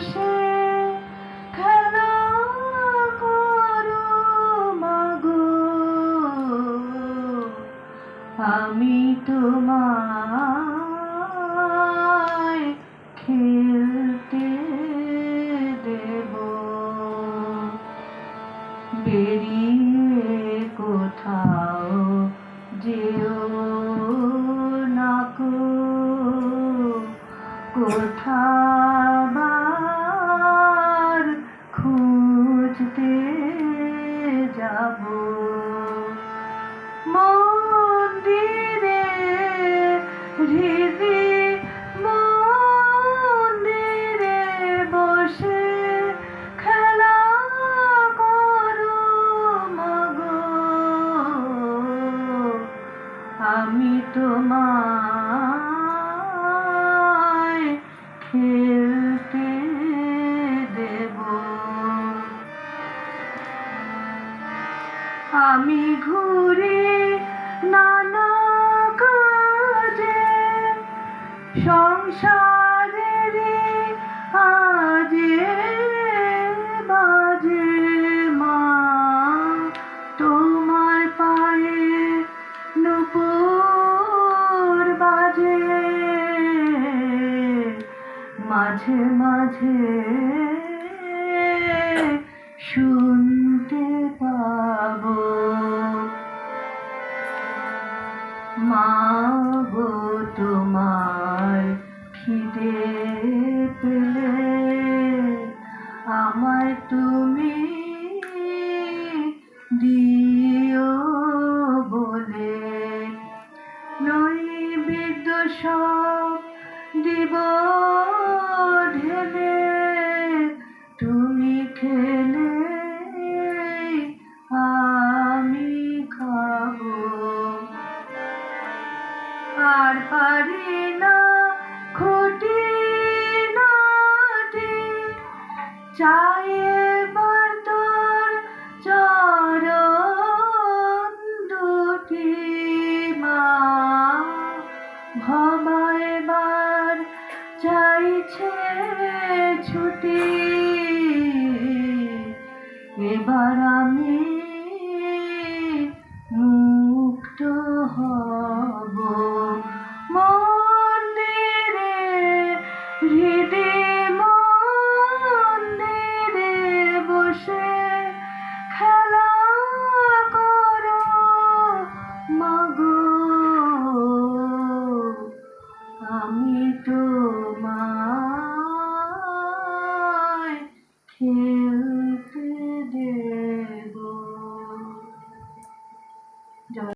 সে খেলা করো মাগো। আমি তোমার খেলতে দেব। বেরিয়ে কোথাও যেও নাকো কোথাও আমি তোমায় খেলতে দেব। আমি ঘুরে সংসারের বাজে মা। তোমার পায়ে বাজে। মাঝে মাঝে শুনতে পাবো মা গো তোমার খিদে পেলে। আমায় তুমি দিও বলে। নৈবেদ্য সব দিব পারি না, খুঁটি নাটি চাই এবার তোর চরণ দুটি মা। ভবা এবার চাইছে ছুটি। এবার আমি মুক্ত হব।